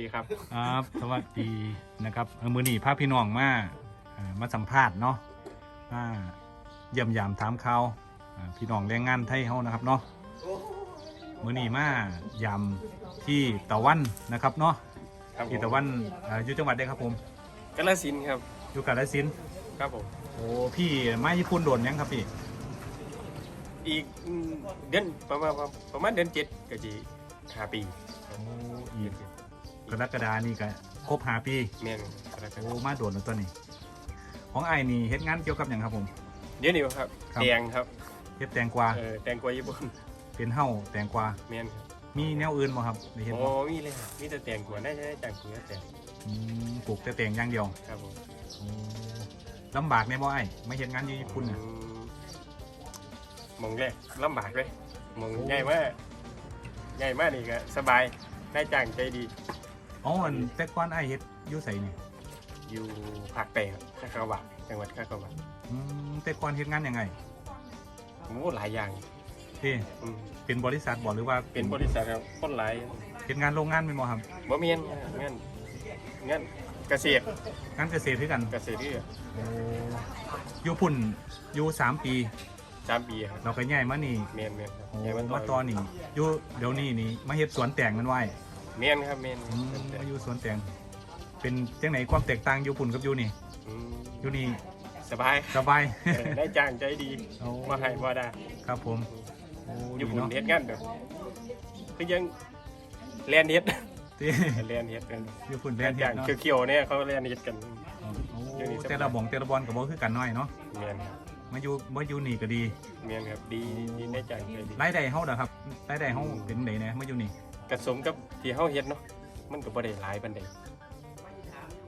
ดีครับ ครับสวัสดีนะครับเออมือนี่พาพี่น้องมาอ่ามาสัมภาษณ์เนาะมาเยี่ยมยามถามข่าวอ่าพี่น้องแรงงานไทยเฮานะครับเนาะมือนี่มายามที่ตะวันนะครับเนาะครับผมที่ตะวันอ่าอยู่จังหวัดใดครับผมกาฬสินธุ์ครับ อยู่กาฬสินธุ์ครับผม โอ้พี่มาญี่ปุ่นโดนยังครับพี่อีกอืมเดือนประมาณประมาณเดือนเจ็ดก็จะห้าปีโอ้อีก กรกฎานี่ก็ครบหาปีแม่นครับโอ้มาโดนแล้วตัวนี้ ของไอ้ายนี่เฮ็ดงานเกี่ยวกับหยังครับผม เดี๋ยวนี้ครับครับแตงครับเฮ็ดแตงกวาเออแตงกวาญี่ปุ่นเป็นเฮ้าแตงกวาแม่นครับมีแนวอื่นบ่ครับได้เห็นโอ้บ่มีเลยครับมีแต่แตงกวาได้ได้แตงกวาแตงอืมปลูกแต่แตงอย่างเดียวครับผมโอ้ลำบากแน่บ่ไอ้ไม่เห็นงานอยู่ญี่ปุ่นน่ะ อืมหมองแรกลำบากเลยหมองโอ้ใหญ่มากใหญ่มากนี่ก็สบายได้จ้างใจดี อ๋ออันแต่ก่อนไอ้เฮ็ดอยู่ไสนี่อยู่ภาคใต้ครับคาคาวะจังหวัดคาคาวะอืมแต่ก่อนเฮ็ดงานยังไงโอ้หลายอย่างที่อืมเป็นบริษัทบ่หรือว่าเป็นบริษัทครับคนหลายเฮ็ดงานโรงงานแม่นบ่ครับบ่เมียนเงินเงินเกษตรงานเกษตรคือกันเกษตรที่โอ้อยู่พุ่นอยู่สามปีสามปีครับเราก็ย้ายมานี่เมียนเมียนครับโอ้ย้ายมาตอนนี่อยู่เดี๋ยวนี้นี่มาเฮ็ดสวนแตงแมันไว้ เมียนครับเมียนอืมมาอยู่สวนแตงเป็นจังไหนความแตกต่างอยู่พุ่นกับอยู่นี่อืมอยู่นี่สบายสบาย เออได้จ้างใจดีโอ้ มาให้บ่ได้ครับผมโอ้อดียู่พุ่นเนาะเฮ็ดงานแบบคือยังเรียนเฮ็ดที่เรียนเฮ็ดกันอยู่พุ่นแดเรียนนเฮ็จ้าดงเนาะเขียวๆเนี่ยเขาเรียนเฮ็ดกัน โอ้อยู่นี่สบาย แต่ละบ่องแต่ละบอลก็บ่คือกันน้อยเนาะ เมียนครับ มาอยู่มาอยู่นี่ก็ดีเมียนครับดีดีได้จ้างใจดีรายได้เฮาเด้อครับรายได้เฮาเป็นไดแหน่มาอยู่นี่กระสมกับที่เฮาเฮ็ดเนาะมันก็บ่ได้หลายปานใด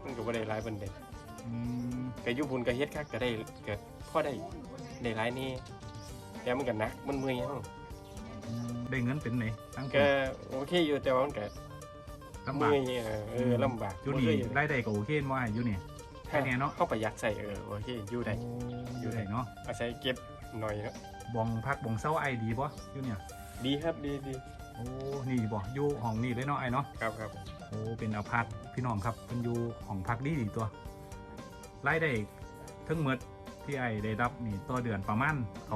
มันก็บ่ได้หลายปานใดอืมก็อยู่พุ่นก็เฮ็ดคักก็ได้ก็พอได้ได้หลายนี่แต่มันก็หนักมันเมื่อยเฮาได้เงินเป็นไหนตั้งก็โอเคอยู่แต่ว่ามันก็ลำบากเมื่อยเออเออลำบากอยู่นี่รายได้ก็โอเคบ่ให้อยู่นี่ แค่นี้เนาะเข้าประหยัดใส่เออโอเคอยู่ได้โอ้อยู่ได้เนาะอาศัยเก็บหน่อยเนาะบ่องพักบ่องเซาไอดีบ่อยู่เนี่ย ดีครับดีดีโอ้นี่บ่อยู่ห้องนี่เลยเนาะไอเนาะครับครับโอ้เป็นอพาร์ตพี่น้องครับเพิ่นอยู่ห้องพักดีดีตัวรายได้ทั้งหมดที่ไอได้รับนี่ต่อเดือนประมาณ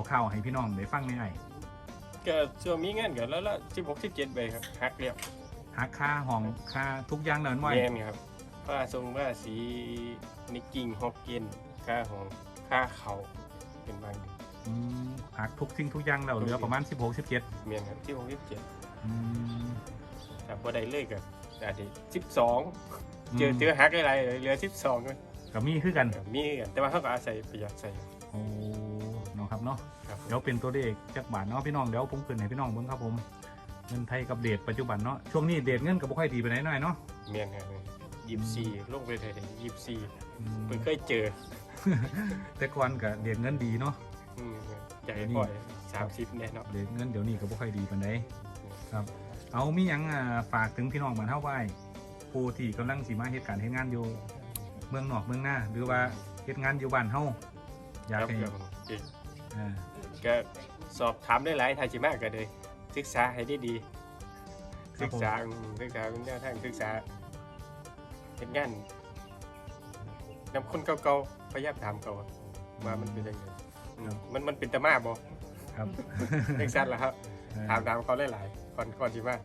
คร่าวๆให้พี่น้องได้ฟังในไอก็ช่วงมีเงินก็แล้วละ16 17ใบครับหักเรียบหักค่าห้องค่าทุกอย่างเดินไว้แม่นครับ ค่าทรงค่าสีนิกกิ้งฮอกเกนค่าของค่าเขาเป็นบางเดือนอืมหักทุกสิ่งทุกอย่างแล้วเหลือประมาณ 16 17เมียนครับ16 17อืมถ้าบ่ได้เลยก็อาจจะ12เจอเจอหักอะไรเหลือ12ก็ก็มีคือกันมีกันแต่ว่าเขาก็อาศัยประหยัดใส่โอ้เนาะครับเนาะครับเดี๋ยวเป็นตัวเลขจักบาทเนาะพี่น้องเดี๋ยวผมขึ้นให้พี่น้องเบิ่งครับผม เงินไทยกับเดทปัจจุบันเนาะช่วงนี้เดทเงินก็บ่ค่อยดีไปไหนใดหน่อยเนาะ เมียนครับ ยี่สิบสี่ลงไปเลยยี่สิบสี่อืมเพิ่งเคยเจอแต่ก่อนก็เดทเงินดีเนาะอืมอยากให้ปล่อยสามสิบเนี่ยเนาะเดทเงินเดี๋ยวนี้ก็บ่ค่อยดีปานใดครับ เอามีหยังอ่าฝากถึงพี่น้องบ้านเฮาไว้ผู้ที่กำลังสิมาเฮ็ดการเฮ็ดงานอยู่เมืองนอกเมืองหน้าหรือว่าเฮ็ดงานอยู่บ้านเฮาอยากครับให้ครับเก่งอ่าก็สอบถามได้หลายทายจิมากก็เลยศึกษาให้ได้ดี ศึกษาอืมศึกษาเป็นแนวทางศึกษาเห็นงานนำคนเก่าๆพยายามถามเขาว่ามันเป็นยังไงอืมมันมันเป็นตะมาบ่ครับศึกษาแล้วครับเออถามถามเขาหลายๆก่อนก่อนจิมา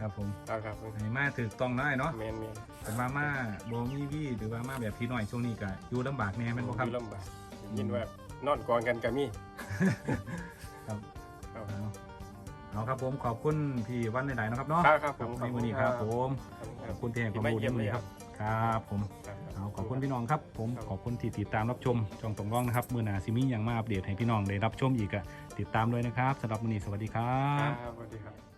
ครับผมครับครับให้มาถูกต้องได้เนาะแมนแมนแต่ว่ามาบ่มีวีหรือว่ามาแบบพี่น้อยช่วงนี้ก็อยู่ลำบากแน่แม่นบ่ครับอยู่ลำบากยินว่านอนกองกันก็มีครับครับเอาเอาครับผมขอบคุณพี่วันหลายๆนะครับเนาะครับครับผมในวันนี้ครับผมคขรัอบบคุณที่ให้ความไม่รู้เยี่ในยมวันเลยนี้คครัรับบ ครับผมครับเอาขอบคุณพี่น้องครับ ผมครับขอบคุณที่ติดตามรับชมช่องตรงร่องนะครับ มือหนาซิมีอย่างมาอัปเดตให้พี่น้องได้รับชมอีกอะติดตามด้วยนะครับสำหรับวันนี้สวัสดีครัครับบสวัสดีครับ